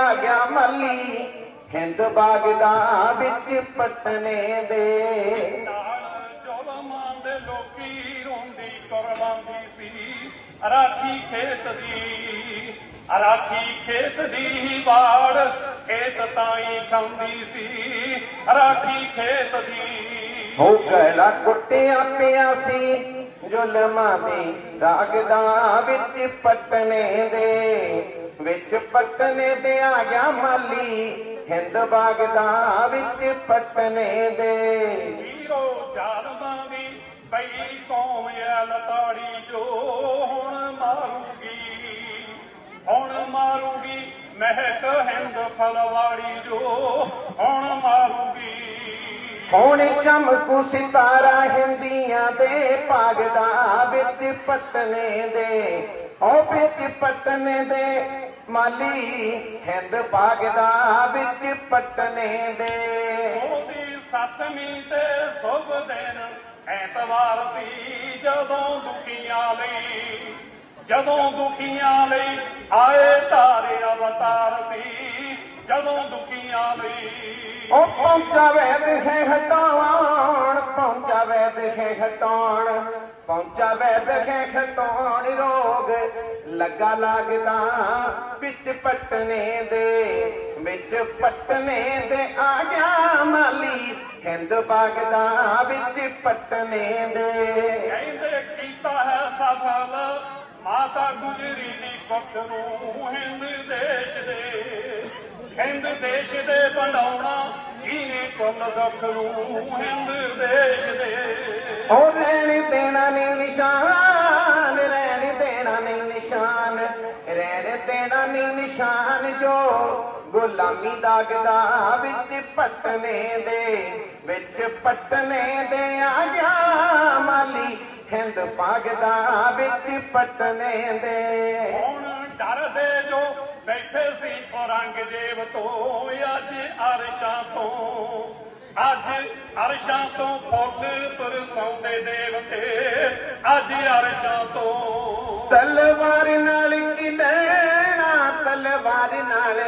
ਆ ਗਿਆ ਮਾਲੀ। ਹਿੰਦ ਬਾਗਦਾ ਵਿੱਚ ਪਟਨੇ ਦੇ। ਨਾਲ ਜ਼ੁਲਮਾਂ ਦੇ ਲੋਕੀ ਰੋਂਦੀ ਕੁਰਬਾਨੀ ਸੀ ਰਾਖੀ ਖੇਤ ਦੀ ਰਾਖੀ ਖੇਤ ਦੀ ਬਾੜ ਖੇਤ ਤਾਈ ਖਾਂਦੀ ਸੀ। ਰਾਖੀ ਖੇਤ ਦੀ। ਹੋ ਗਲਾ ਕੁੱਟਿਆ ਪਿਆ ਸੀ। ਜ਼ੁਲਮਾਂ ਦੀ ਰਾਗਦਾ ਵਿੱਚ ਪਟਨੇ ਦੇ। ਵਿੱਚ ਪਟਨੇ ਦੇ ਆ ਗਿਆ ਮਾਲੀ ਹਿੰਦ ਬਾਗਦਾ ਵਿੱਚ ਪਟਨੇ ਦੇ। ਵੀਰੋ ਜ਼ਾਲਮਾਂ ਦੀ ਪਈ ਕੌਮ ਲਤਾੜੀ ਜੋ ਹੁਣ ਮਾਰੂਗੀ। ਹੁਣ ਮਾਰੂਗੀ ਮਹਿਕ ਹਿੰਦ ਫਲਵਾੜੀ ਜੋ ਹੁਣ ਮਾਰੂਗੀ। ਹੁਣ ਚਮਕੂ ਸਿਤਾਰਾ ਹਿੰਦੀਆਂ ਦੇ ਪਾਗਦਾ ਵਿੱਚ ਪਟਨੇ ਦੇ। ਉਹ ਵਿੱਚ ਪਟਨੇ ਦੇ ਮਾਲੀ ਹਿੰਦ ਪਾਗਦਾ ਵਿੱਚ ਪਟਨੇ ਦੇ। ਉਹਦੀ ਸੱਤਵੀਂ ਤੇ ਸੁਭ ਦਿਨ ਐਤਵਾਰ ਸੀ ਜਦੋਂ ਦੁਖੀਆਂ ਲਈ ਜਦੋਂ ਦੁਖੀਆਂ ਲਈ ਆਏ ਧਾਰੇ ਅਵਤਾਰ ਸੀ ਜਦੋਂ ਦੁਖੀਆਂ ਲਈ। ਉਹ ਪਹੁੰਚਾ ਵੈਦ ਹੈ ਹਟਾਉਣ ਪਹੁੰਚਾ ਵੈਦ ਹੈ ਹਟਾਉਣ ਪਹੁੰਚਾ ਵੈਦ ਹੈ ਹਟਾਉਣ ਰੋਗ। ਲੱਗਾ ਲੱਗਦਾ ਵਿੱਚ ਪਟਨੇ ਦੇ, ਵਿੱਚ ਪਟਨੇ ਦੇ ਆ ਗਿਆ ਮਾਲੀ। ਹਿੰਦ ਬਾਗਦਾ ਵਿੱਚ ਪਟਨੇ ਦੇ। ਕਹਿੰਦੇ ਕੀਤਾ ਹੈ ਸਫਲ, ਮਾਤਾ ਗੁਜਰੀ ਦੀ ਕੁੱਖ ਨੂੰ ਹਿੰਦ ਦੇਸ਼ ਦੇ। ਹਿੰਦ ਦੇਸ਼ ਦੇ ਬਣਾਉਣਾ ਉਹ ਰਹਿਣ ਦੇਣਾ ਨਹੀਂ ਨਿਸ਼ਾਨ ਰਹਿਣ ਦੇਣਾ ਨਹੀਂ ਨਿਸ਼ਾਨ ਰਹਿਣ ਦੇਣਾ ਨਹੀਂ ਨਿਸ਼ਾਨ ਜੋ ਗੁਲਾਮੀ ਦਾਗਦਾ ਵਿੱਚ ਪਟਨੇ ਦੇ ਵਿੱਚ ਪਟਨੇ ਦੇ ਆ ਗਿਆ ਮਾਲੀ ਹਿੰਦ ਪਾਗਦਾ ਵਿੱਚ ਪਟਨੇ ਦੇ। ਹੁਣ ਡਰਦੇ ਬੈਠੇ ਸੀ ਔਰੰਗਜ਼ੇਬ ਤੋਂ ਅੱਜ ਅਰਸ਼ਾਂ ਤੋਂ। ਅੱਜ ਅਰਸ਼ਾਂ ਤੋਂ ਫੁੱਲ ਪਰਸਾਉਂਦੇ ਦੇਵਤੇ ਅੱਜ ਅਰਸ਼ਾਂ ਤੋਂ। ਤਲਵਾਰ ਨਾਲ ਕੀ ਲੈਣਾ, ਤਲਵਾਰ ਨਾਲ।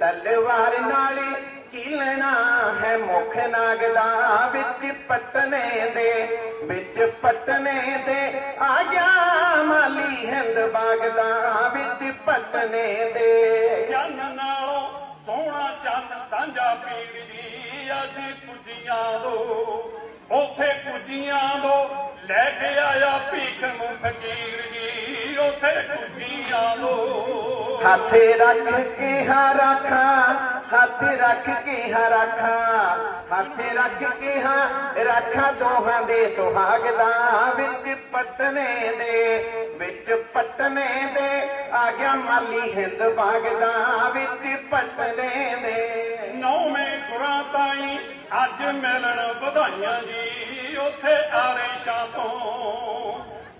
ਤਲਵਾਰ ਨਾਲ ਕੀ ਲੈਣਾ ਹੈ ਮੁਖ ਨਾਗਦਾ ਵਿੱਚ ਪਟਨੇ ਦੇ, ਵਿੱਚ ਪਟਨੇ ਦੇ। ਆ ਬਾਗਦਾ ਵਿੱਚ ਪਟਨੇ ਦੇ। ਚੰਨ ਨਾਲੋਂ ਸੋਹਣਾ ਚੰਨ ਸਾਂਝਾ ਪੀਰ ਜੀ ਅੱਜ ਕੁਜੀਆਂ ਦੋ। ਉਥੇ ਕੁਜੀਆਂ ਦੋ ਲੈ ਕੇ ਆਇਆ ਭੀਖ ਨੂੰ ਫਕੀਰ ਜੀ ਉਥੇ ਕੁਜੀਆਂ ਦੋ। ਹੱਥ ਰੱਖ ਕੇ ਹਾਂ ਰੱਖਾਂ ਹੱਥ ਰੱਖ ਕੇ ਹਾਂ ਰੱਖਾਂ ਹੱਥ ਰੱਖ ਕੇ ਹਾਂ ਰੱਖਾਂ ਦੋਹਾਂ ਦੇ ਸੁਹਾਗ ਦਾ ਵਿੱਚ ਪਟਨੇ ਦੇ। ਪਟਨੇ ਦੇ ਆ ਗਿਆ ਮਾਲੀ ਹਿੰਦ ਬਾਗ ਦਾ ਵਿੱਚ ਪਟਨੇ ਦੇ। ਨੌਵੇਂ ਗੁਰਾਂ ਤਾਈ ਅੱਜ ਮਿਲਣ ਵਧਾਈਆਂ ਜੀ ਉਥੇ ਆਰੇਸ਼ਾਂ ਤੋਂ।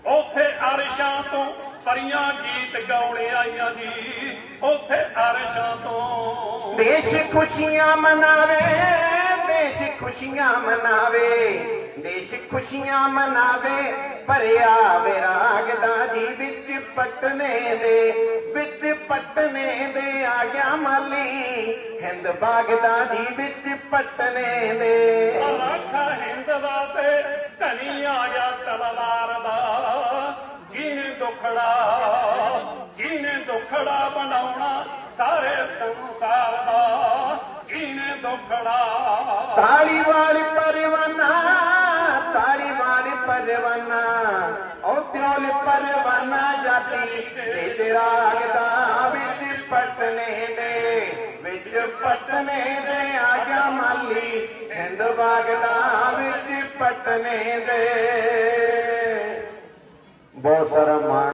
ਉਥੇ ਅਰਸ਼ਾਂ ਤੋਂ ਪਰੀਆਂ ਗੀਤ ਗਾਉਣੇ ਆਈਆਂ ਜੀ ਉਥੇ ਅਰਸ਼ਾਂ ਤੋਂ। ਦੇਸ਼ ਖੁਸ਼ੀਆਂ ਮਨਾਵੇ ਦੇਸ਼ ਖੁਸ਼ੀਆਂ ਮਨਾਵੇ ਦੇਸ਼ ਖੁਸ਼ੀਆਂ ਮਨਾਵੇ ਭਰਿਆ ਵਿਰਾਗ ਦਾ ਜੀ ਵਿੱਚ ਪਟਨੇ ਦੇ ਵਿੱਚ ਪਟਨੇ ਦੇ ਆ ਗਿਆ ਮਾਲੀ। ਹਿੰਦ ਬਾਗਦਾ ਜੀ ਵਿੱਚ ਪਟਨੇ ਦੇ। ਰਾਖਾ ਹਿੰਦ ਦਾ ਤੇ ਧਨੀ ਆ ਗਿਆ ਤਲਵਾਰ ਦਾ। ਜਿਹਨੇ ਦੁਖੜਾ ਜਿਹਨੇ ਦੁਖੜਾ ਬਣਾਉਣਾ ਸਾਰੇ ਸੰਸਾਰ ਦਾ। ਜਿਹਨੇ ਦੁਖੜਾ। ਤਾਲੀ ਵਾਲੀ ਉਹ ਪਰਵਾਨਾ ਜਾਤੀ ਤੇ ਤੇਰਾ ਗਦਾ ਵਿੱਚ ਪਟਨੇ ਦੇ, ਵਿੱਚ ਪਟਨੇ ਦੇ ਆ ਗਿਆ ਮਾਲੀ, ਹਿੰਦ ਬਾਗਦਾ ਵਿੱਚ ਪਟਨੇ ਦੇ। ਬਹੁਤ ਸਾਰਾ ਮਾਣ